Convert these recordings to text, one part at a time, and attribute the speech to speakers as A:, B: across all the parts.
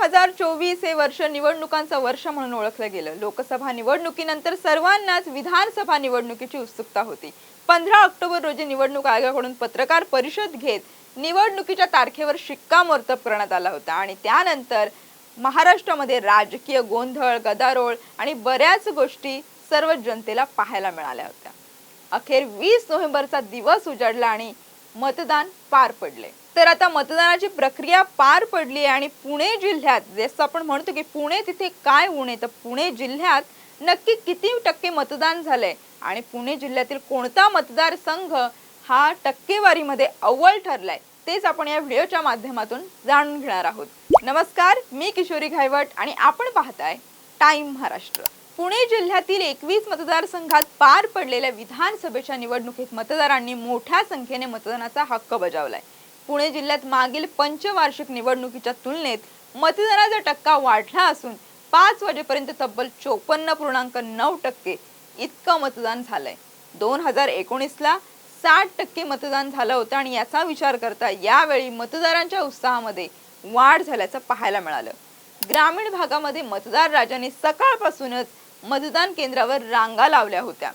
A: हजार चोवीस हे वर्ष निवडणुकांचं वर्ष म्हणून ओळखलं गेलं. लोकसभा निवडणुकीनंतर सर्वांनाच विधानसभा निवडणुकीची उत्सुकता होती. पंधरा ऑक्टोबर रोजी निवडणूक आयोगाकडून पत्रकार परिषद घेत निवडणुकीच्या तारखेवर शिक्कामोर्तब करण्यात आला होता आणि त्यानंतर महाराष्ट्रामध्ये राजकीय गोंधळ गदारोळ आणि बऱ्याच गोष्टी सर्व जनतेला पाहायला मिळाल्या होत्या. अखेर वीस नोव्हेंबरचा दिवस उजाडला आणि मतदान पार पडले. तर आता मतदानाची प्रक्रिया पार पडली आणि पुणे जिल्ह्यात जसं आपण म्हणतो की पुणे तिथे काय उणे तर पुणे जिल्ह्यात नक्की किती टक्के मतदान झालंय? आणि पुणे जिल्ह्यातील कोणता मतदारसंघ हा टक्केवारीमध्ये अव्वल ठरलाय? तेच आपण या व्हिडिओच्या माध्यमातून जाणून घेणार आहोत. नमस्कार मी किशोरी घायवट आणि आपण पाहताय टाइम महाराष्ट्र. पुणे जिल्ह्यातील एकवीस मतदारसंघात पार पडलेल्या विधानसभेच्या निवडणुकीत मतदारांनी मोठ्या संख्येने मतदानाचा हक्क बजावलाय. पुणे जिल्ह्यात मागील पंचवार्षिक निवडणुकीच्या तुलनेत मतदानाचा टक्का वाढला असून पाच वाजेपर्यंत तब्बल चोपन्न पूर्णांक नऊ टक्के इतकं मतदान झालंय. दोन हजार एकोणीसला साठ टक्के मतदान झालं होतं आणि याचा विचार करता यावेळी मतदारांच्या उत्साहामध्ये वाढ झाल्याचं पाहायला मिळालं. ग्रामीण भागामध्ये मतदार राजांनी सकाळपासूनच मतदान केंद्रावर रांगा लावल्या होत्या.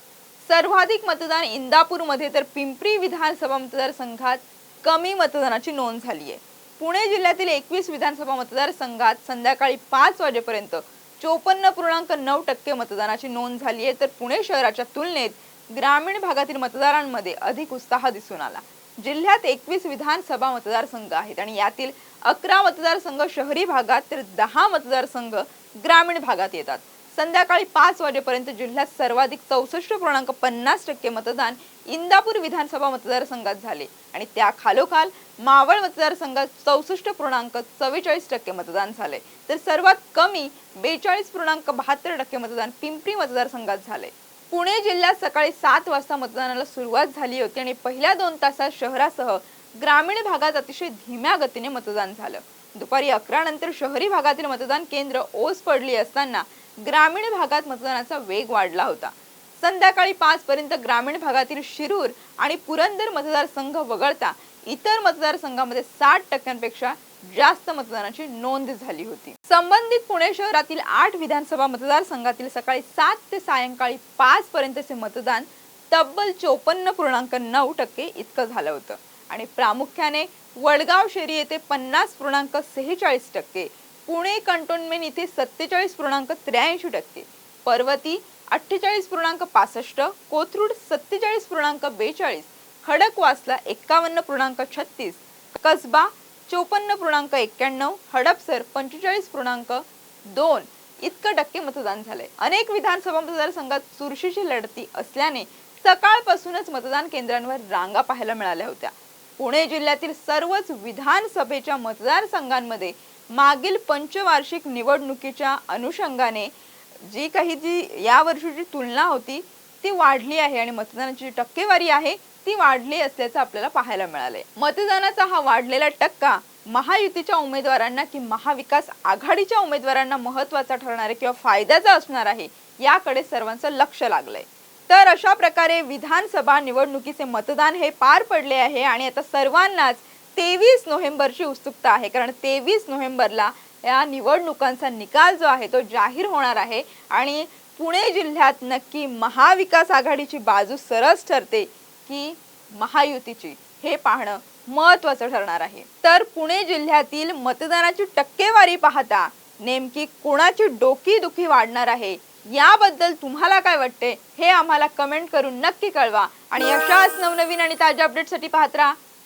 A: सर्वाधिक मतदान इंदापूरमध्ये तर पिंपरी विधानसभा मतदारसंघात कमी मतदानाची नोंद झाली आहे. पुणे जिल्ह्यातील एकवीस विधानसभा मतदारसंघात संध्याकाळी पाच वाजेपर्यंत चोपन्न पूर्णांक नऊ टक्के मतदानाची नोंद झाली आहे. तर पुणे शहराच्या तुलनेत ग्रामीण भागातील मतदारांमध्ये अधिक उत्साह दिसून आला. जिल्ह्यात एकवीस विधानसभा मतदारसंघ आहेत आणि यातील अकरा मतदारसंघ शहरी भागात तर दहा मतदारसंघ ग्रामीण भागात येतात. संध्याकाळी पाच वाजेपर्यंत जिल्ह्यात सर्वाधिक चौसष्ट पूर्णांक पन्नास टक्के मतदान इंदापूर विधानसभा मतदारसंघात झाले. आणि त्या खालोखाल मावळ मतदारसंघात चौसष्ट पूर्णांक चव्वेचाळीस टक्के मतदान झाले. तर सर्वात कमी बेचाळीस पूर्णांक बहात्तर टक्के मतदान पिंपरी मतदारसंघात झाले. पुणे जिल्ह्यात सकाळी सात वाजता मतदानाला सुरुवात झाली होती आणि पहिल्या दोन तासात शहरासह ग्रामीण भागात अतिशय धीम्या गतीने मतदान झालं. दुपारी अकरा नंतर शहरी भागातील मतदान केंद्र ओस पडली असताना ग्रामीण भागात मतदानाचा वेग वाढला होता. संध्याकाळी पाच पर्यंत ग्रामीण भागातील शिरूर आणि पुरंदर मतदारसंघ वगळता इतर मतदारसंघामध्ये साठ टक्क्यांपेक्षा जास्त मतदानाची नोंद झाली होती. संबंधित पुणे शहरातील आठ विधानसभा मतदारसंघातील सकाळी सात ते सायंकाळी पाच पर्यंतचे मतदान तब्बल चोपन्न पूर्णांक नऊ टक्के इतकं झालं होतं. आणि प्रामुख्याने वडगाव शेरी येथे पन्नास पूर्णांक सेहेचाळीस टक्के पुणे कंटोनमेंट इथे सत्तेचाळीस पूर्णांक त्र्याऐंशी टक्के. पर्वती अठ्ठेचाळीस पूर्णांक पासष्ट कोथरूड सत्तेचाळीस पूर्णांक बेचाळीस खडकवासला एक्कावन्न पूर्णांक छत्तीस कसबा चोपन्न पूर्णांक एक्क्याण्णव हडपसर पंचेचाळीस पूर्णांक दोन. इतकं टक्के मतदान झालंय. अनेक विधानसभा मतदारसंघात चुरशीची लढती असल्याने सकाळपासूनच मतदान केंद्रांवर रांगा पाहायला मिळाल्या होत्या. पुणे जिल्ह्यातील सर्वच विधानसभेच्या मतदारसंघांमध्ये मागील पंचवार्षिक निवडणुकीच्या अनुषंगाने जी काही जी यावर्षीची तुलना होती ती वाढली आहे आणि मतदानाची जी टक्केवारी आहे ती वाढली असल्याचं आपल्याला पाहायला मिळालंय. मतदानाचा हा वाढलेला टक्का महायुतीच्या उमेदवारांना कि महाविकास आघाडीच्या उमेदवारांना महत्त्वाचा ठरणार आहे किंवा फायद्याचा असणार आहे याकडे सर्वांचं लक्ष लागलंय. तर अशा प्रकारे विधानसभा निवडणुकीचे मतदान हे पार पडले आहे आणि आता सर्वांनाच तेवीस नोव्हेंबरची उत्सुकता आहे. कारण तेवीस नोव्हेंबरला या निवडणुकांचा निकाल जो आहे तो जाहीर होणार आहे आणि पुणे जिल्ह्यात नक्की महाविकास आघाडीची बाजू सरस ठरते की महायुतीची. हे पाहणं महत्वाचं ठरणार आहे. तर पुणे जिल्ह्यातील मतदानाची टक्केवारी पाहता नेमकी कोणाची डोकी दुखी वाढणार आहे याबद्दल तुम्हाला काय वाटते हे आम्हाला कमेंट करून नक्की कळवा. आणि अशाच नवनवीन आणि ताज्या अपडेटसाठी पाहत राहा.